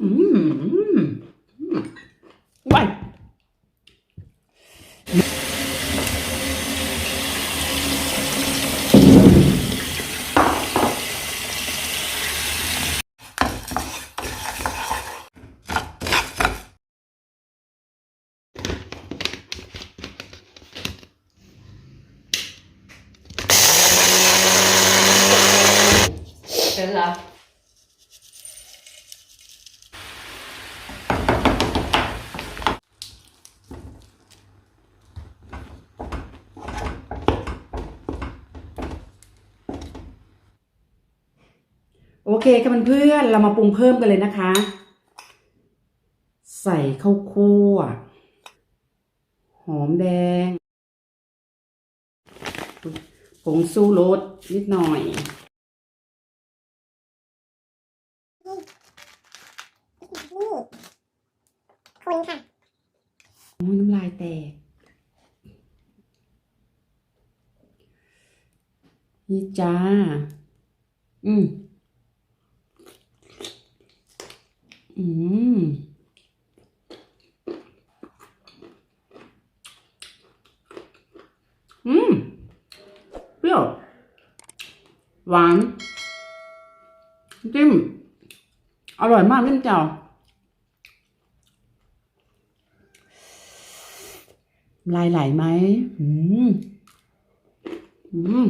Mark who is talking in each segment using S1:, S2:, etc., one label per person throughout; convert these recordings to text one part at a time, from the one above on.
S1: อืมอืมว้าย
S2: เป็นไร
S1: โอเคค่ะเพื่อนๆเรามาปรุงเพิ่มกันเลยนะคะ ใส่ข้าวคั่ว หอมแดงผงสู้รสนิดหน่อย
S3: คนค่ะ
S1: โอ้ยน้ำลายแตกนี่จ้า อืม อืม อืม เปรี้ยว หวาน จิ้ม อร่อยมากนิ่มเจ้าลายไหลไหมอืม อืม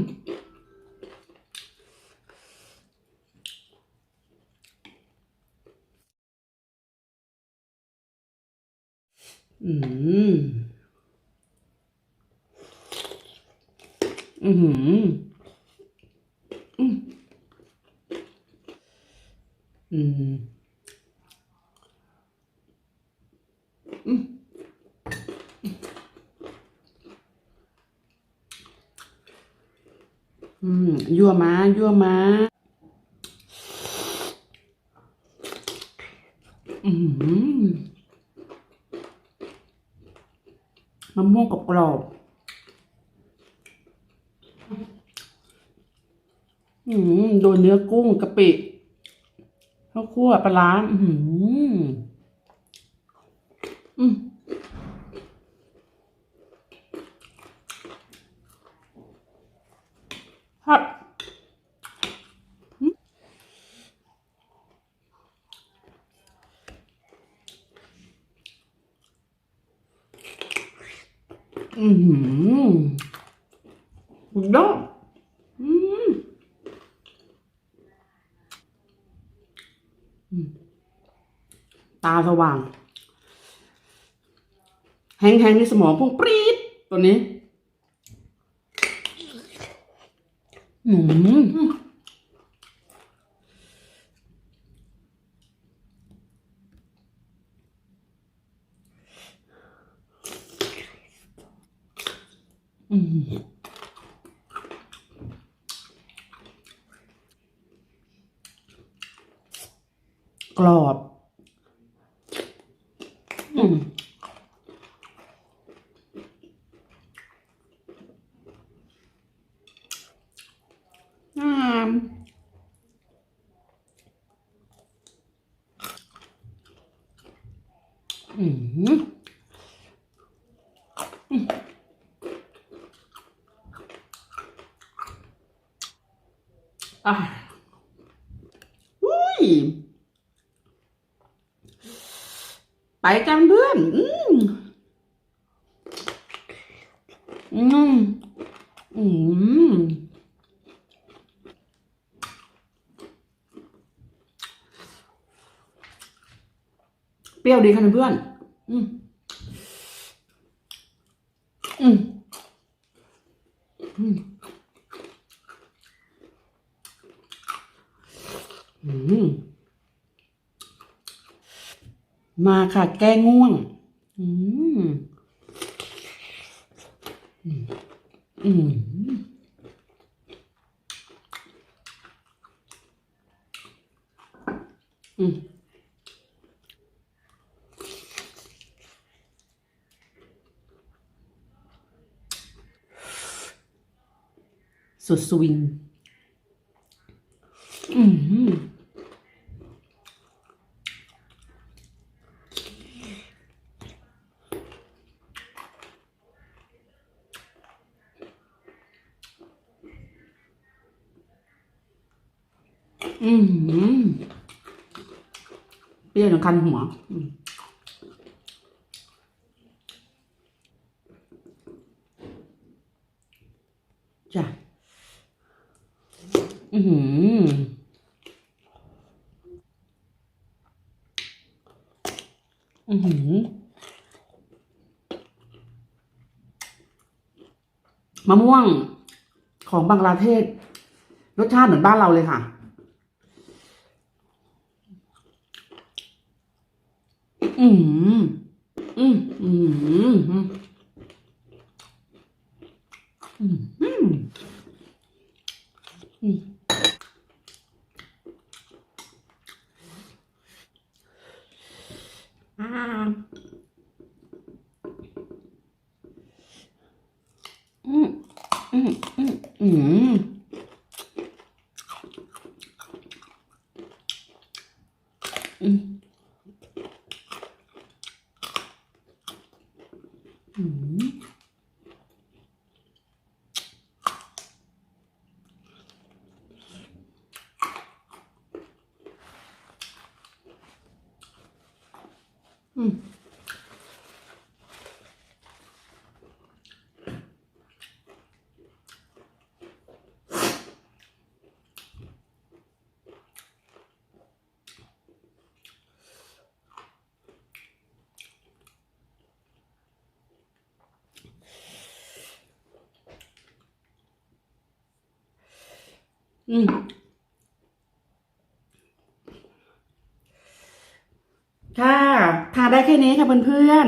S1: อืม อือหืออืมอืมอืมอืมยั่วมายั่วมาอืมมะม่วงกรอบๆ อืมโดนเนื้อกุ้งกะปิข้าวคั่วปลาร้าอืมอืมครับอือหือสุดยอดอืมอืม ตาสว่าง แห้งๆในสมองพุ่งปรี๊ดตัวนี้ อืมอืม กรอบอืมงามอืมอืมอะอุ้ย ไปกันเพื่อน อืมอืมอืมเปรี้ยวดีค่ะเพื่อน อืมอืมอืมอืม มาค่ะ แก้ง่วง อืมอืมอืมสุดสวิง อืม อืมเปรี้ยวจนคันหัวจ้ะอือหืออือหือมะม่วงของบังกลาเทศ รสชาติเหมือนบ้านเราเลยค่ะ อืมอืมอืมอืมอืมอืมอืมอ่าอืมอืมอืมอืม อืม嗯。Mm. ได้แค่นี้ค่ะเพื่อน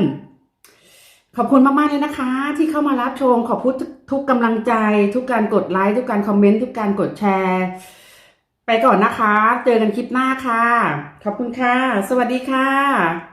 S1: ๆ ขอบคุณมากๆเลยนะคะ ที่เข้ามารับชม ขอบคุณทุกกำลังใจ ทุกการกดไลค์ ทุกการคอมเมนต์ ทุกการกดแชร์ ไปก่อนนะคะ เจอกันคลิปหน้าค่ะ ขอบคุณค่ะ สวัสดีค่ะ